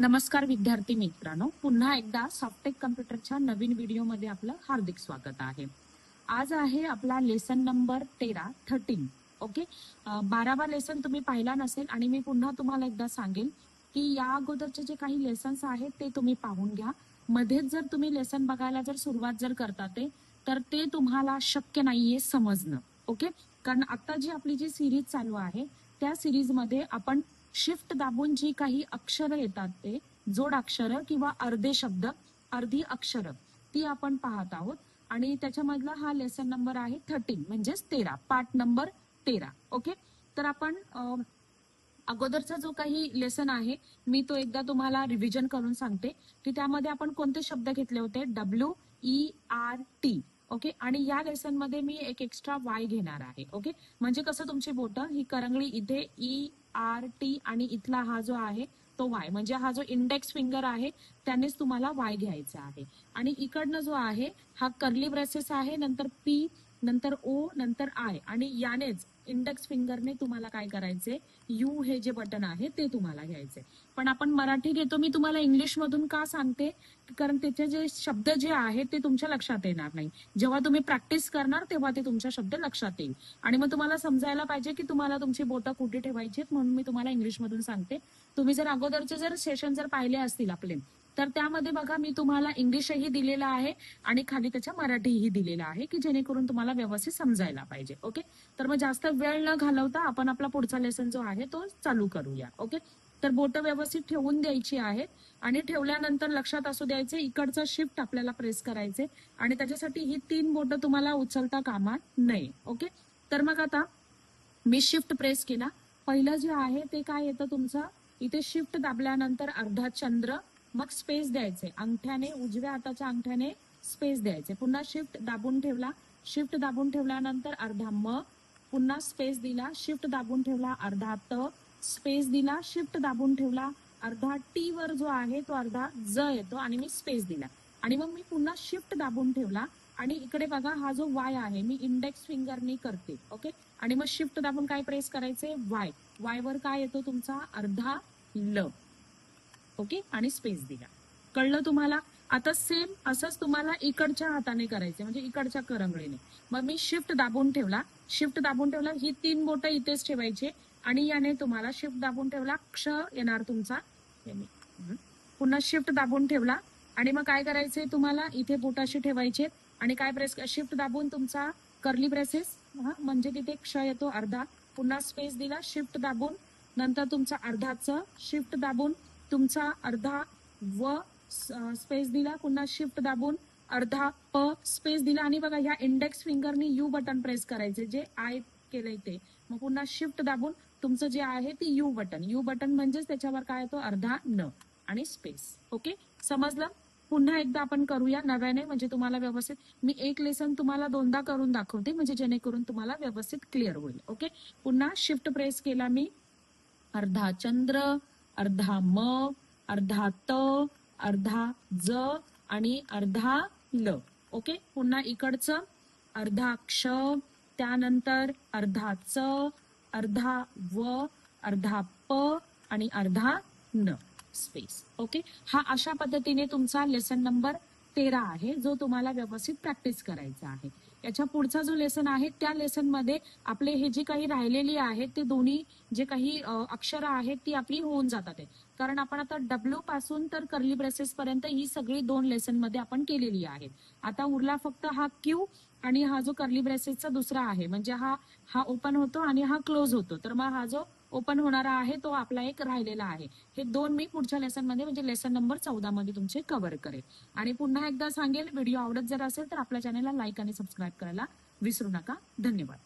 नमस्कार विद्यार्थी मित्रांनो. पुन्हा एकदा सॉफ्टेक कम्प्युटरच्या नवीन व्हिडिओमध्ये आपलं हार्दिक स्वागत आहे. आज आहे आपला लेसन नंबर तेरा थर्टीन ओके बारावा लेसन तुम्ही पाहिला नसेल आणि मी पुन्हा तुम्हाला एकदा सांगेन की या अगोदरचे जे काही लेसन्स आहेत ते तुम्ही पाहून घ्या. मध्येच जर तुम्ही लेसन बघायला जर सुरुवात जर करता ते तर ते तुम्हाला शक्य नाहीये समजणं. ओके कारण आता जी आपली जी सिरीज चालू आहे त्या सिरीजमध्ये आपण शिफ्ट दाबून जी काही अक्षरं येतात ते जोड अक्षरं किंवा अर्धे शब्द अर्धी अक्षरं ती आपण पाहत आहोत. आणि त्याच्यामधला हा लेसन नंबर आहे थर्टीन म्हणजेच तेरा पार्ट नंबर तेरा ओके तर आपण अगोदरचा जो काही लेसन आहे मी तो एकदा तुम्हाला रिव्हिजन करून सांगते की त्यामध्ये आपण कोणते शब्द घेतले होते? W E R T okay? आणि या लेसनमध्ये मी एक एक्स्ट्रा वाय घेणार आहे ओके? म्हणजे कसं तुमची बोटं? ही करंगळी इथे ई आर टी आणि इथला हा जो आहे तो वाय म्हणजे हा जो इंडेक्स फिंगर आहे त्यानेच तुम्हाला वाय घ्यायचा आहे. आणि इकडनं जो आहे हा कर्ली ब्रेसेस आहे नंतर पी नंतर ओ नंतर आय आणि यानेच इंडेक्स फिंगरने तुम्हाला काय करायचे यू हे जे बटन आहे ते तुम्हाला घ्यायचे पण आपण मराठी घेतो मी तुम्हाला इंग्लिश मधून का सांगते? कारण त्याचे जे शब्द जे आहेत ते तुमच्या लक्षात येणार नाही. जेव्हा तुम्ही प्रॅक्टिस करणार तेव्हा ते तुमच्या शब्द लक्षात येईल. आणि मग तुम्हाला समजायला पाहिजे की तुम्हाला तुमची बोटं कुठे ठेवायची आहेत म्हणून मी तुम्हाला इंग्लिश मधून सांगते. तुम्ही जर अगोदरचे जर सेशन जर पाहिले असतील आपले तर त्यामध्ये बघा मी तुम्हाला इंग्लिशही दिलेलं आहे आणि खाली त्याच्या मराठीही दिलेलं आहे की जेणेकरून तुम्हाला व्यवस्थित समजायला पाहिजे ओके? तर मग जास्त वेळ न घालवता आपण आपला पुढचा लेसन जो आहे तो चालू करूया ओके? तर बोट व्यवस्थित ठेवून द्यायची आहेत आणि ठेवल्यानंतर लक्षात असू द्यायचे इकडचं शिफ्ट आपल्याला प्रेस करायचे आणि त्याच्यासाठी ही तीन बोटं तुम्हाला उचलता कामा नये ओके? तर मग आता मी शिफ्ट प्रेस केला. पहिलं जे आहे ते काय येतं तुमचं? इथे शिफ्ट दाबल्यानंतर अर्धा चंद्र मग स्पेस द्यायचे. अंगठ्याने उजव्या हाताच्या अंगठ्याने स्पेस द्यायचे. पुन्हा शिफ्ट दाबून ठेवला. शिफ्ट दाबून ठेवल्यानंतर अर्धा म. पुन्हा स्पेस दिला. शिफ्ट दाबून ठेवला अर्धा त. स्पेस दिला. शिफ्ट दाबून ठेवला अर्धा टी वर जो आहे तो अर्धा ज येतो आणि मी स्पेस दिला. आणि मग मी पुन्हा शिफ्ट दाबून ठेवला. आणि इकडे बघा हा जो वाय आहे मी इंडेक्स फिंगरनी करते ओके आणि मग शिफ्ट दाबून काय प्रेस करायचे? वाय वाय वर काय येतो तुमचा? अर्धा ल. ओके? आणि स्पेस दिला. कळलं तुम्हाला? आता सेम असंच तुम्हाला इकडच्या हाताने करायचं म्हणजे इकडच्या करंगळीने. मग मी शिफ्ट दाबून ठेवला. शिफ्ट दाबून ठेवला ही तीन बोटं इथेच ठेवायचे. आणि याने तुम्हाला शिफ्ट दाबून ठेवला. क्ष येणार तुमचा. पुन्हा शिफ्ट दाबून ठेवला. आणि मग काय करायचंय तुम्हाला? इथे बोटाशी ठेवायचे. आणि काय प्रेस शिफ्ट दाबून तुमचा कर्ली प्रेसेस म्हणजे तिथे क्ष येतो अर्धा. पुन्हा स्पेस दिला शिफ्ट दाबून. नंतर तुमचा अर्धाचं शिफ्ट दाबून. तुमचा अर्धा व स्पेस दिला पुन्हा शिफ्ट दाबून अर्धा प स्पेस दिला. आणि बघा ह्या इंडेक्स फिंगरनी यू बटन प्रेस करायचे जे आय केलंय ते. मग पुन्हा शिफ्ट दाबून तुमचं जे आहे ते यू बटन यू बटन म्हणजेच त्याच्यावर काय येतो? अर्धा न आणि स्पेस ओके समजलं? पुन्हा एकदा आपण करूया नव्याने. म्हणजे तुम्हाला व्यवस्थित मी एक लेसन तुम्हाला दोनदा करून दाखवते. म्हणजे जेणेकरून तुम्हाला व्यवस्थित क्लिअर होईल. ओके पुन्हा शिफ्ट प्रेस केला मी. अर्धा चंद्र अर्धा म अर्धा त अर्धा ज आणि अर्धा ल. ओके पुन्हा इकडचं अर्धा क्ष त्यानंतर अर्धा च अर्धा व अर्धा प आणि अर्धा न. स्पेस ओके हा अशा पद्धतीने तुमचा लेसन नंबर तेरा आहे जो तुम्हाला व्यवस्थित प्रॅक्टिस करायचा आहे. याच्या पुढचा जो लेसन आहे त्या लेसनमध्ये आपले हे जे काही राहिलेली आहेत ते दोन्ही जे काही अक्षर आहेत ती आपली होऊन जातात. आहे. कारण आपण आता डब्ल्यू पासून तर कर्ली ब्रेसेस पर्यंत ही सगळी दोन लेसनमध्ये आपण केलेली आहेत आता उरला फक्त हा क्यू आणि हा जो कर्ली ब्रेसेसचा दुसरा आहे म्हणजे हा हा ओपन होतो आणि हा क्लोज होतो. तर मग हा जो ओपन होणारा आहे तो आपला एक राहिलेला आहे. हे दोन मी पुढच्या लेसनमध्ये म्हणजे लेसन नंबर चौदा मध्ये तुमचे कव्हर करेल आणि पुन्हा एकदा सांगेल व्हिडिओ आवडत जर असेल तर आपल्या चॅनलला लाईक आणि सबस्क्राईब करायला विसरू नका. धन्यवाद.